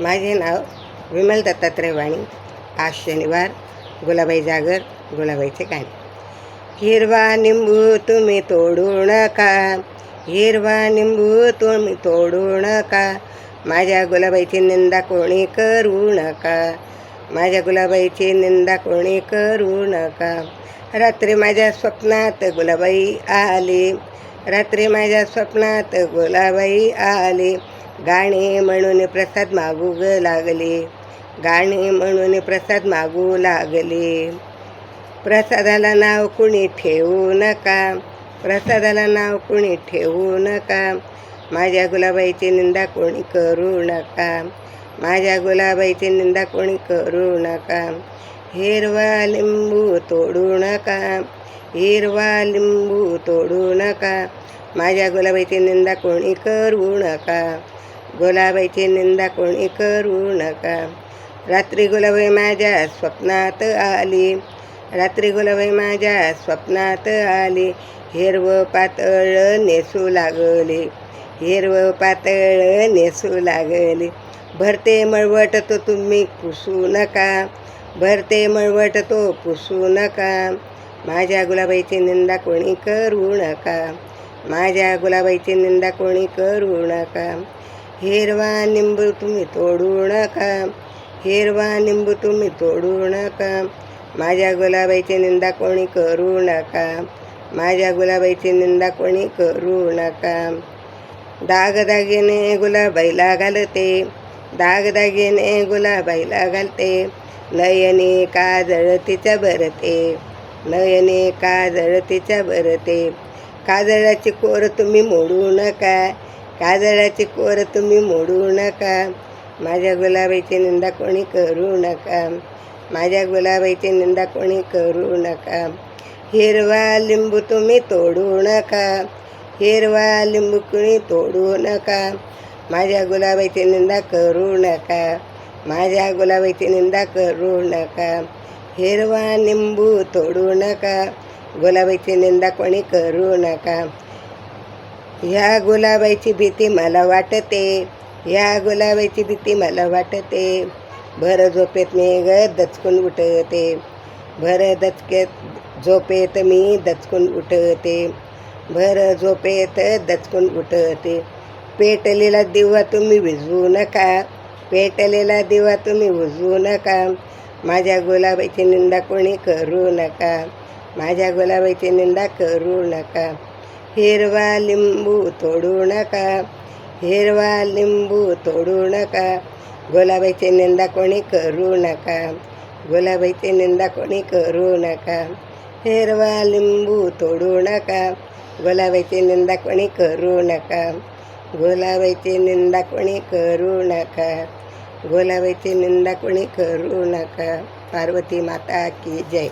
माझे नाव विमल दत्तात्रय वाणी. आज शनिवार गुलाबाई जागर गुलाबाईचे गाणे हिरवा निंबू तुम्ही तोडू नका. हिरवा निंबू तुम्ही तोडू नका. माझ्या गुलाबाईची निंदा कोणी करू नका. माझ्या गुलाबाईची निंदा कोणी करू नका. रात्री माझ्या स्वप्नात गुलाबाई आली. रात्री माझ्या स्वप्नात गुलाबाई आली. गाणे म्हणून प्रसाद मागू ग लागले. गाणे म्हणून प्रसाद मागू लागले. प्रसादाला नाव कुणी ठेवू नका. प्रसादाला नाव कुणी ठेवू नका. माझ्या गुलाबाईची निंदा कोणी करू नका. माझ्या गुलाबाईची निंदा कोणी करू नका. हिरवा लिंबू तोडू नका. हिरवा लिंबू तोडू नका. माझ्या गुलाबाईची निंदा कोणी करू नका. गुलाबाईची निंदा कोणी करू नका. रात्री गुलाबाई माझ्या स्वप्नात आली. रात्री गुलाबाई माझ्या स्वप्नात आली. हिरवं पातळ नेसू लागली. हिरवं पातळ नेसू लागली. भरते मळवट तो तुम्ही पुसू नका. भरते मळवट तो पुसू नका. माझ्या गुलाबाईची निंदा कोणी करू नका. माझ्या गुलाबाईची निंदा कोणी करू नका. हिरवा निंबू तुम्ही तोडू नका. हिरवा निंबू तुम्ही तोडू नका. माझ्या गुलाबाईची निंदा कोणी करू नका. माझ्या गुलाबाईची निंदा कोणी करू नका. दागदागिने गुलाबाईला घालते. दागदागिने गुलाबाईला घालते. नयने काजळ तिच्या भरते नयने काजळ तिच्या भरते काजळाची कोर तुम्ही मोडू नका. काजळाची कोर तुम्ही मोडू नका. माझ्या गुलाबाची निंदा कोणी करू नका. माझ्या गुलाबाची निंदा कोणी करू नका. हिरवा लिंबू तुम्ही तोडू नका. हिरवा लिंबू कुणी तोडू नका. माझ्या गुलाबाची निंदा करू नका. माझ्या गुलाबाची निंदा करू नका. हिरवा लिंबू तोडू नका. गुलाबाची निंदा कोणी करू नका. ह्या गुलाबाईची भीती मला वाटते. ह्या गुलाबाईची भीती मला वाटते. भर झोपेत मी ग दचकून उठते. भर दचकेत झोपेत मी दचकून उठते. भर झोपेत दचकून उठते. पेटलेला दिवा तुम्ही विझवू नका. पेटलेला दिवा तुम्ही उजवू नका. माझ्या गुलाबाईची निंदा कोणी करू नका. माझ्या गुलाबाईची निंदा करू नका. हिरवा लिंबू तोडू नका. हिरवा लिंबू तोडू नका. गुलाबाची निंदा कोणी करू नका. गुलाबाची निंदा कोणी करू नका. हिरवा लिंबू तोडू नका. गुलाबाची निंदा कोणी करू नका. गुलाबाची निंदा कोणी करू नका. गुलाबाची निंदा कोणी करू नका. पार्वती माता की जय.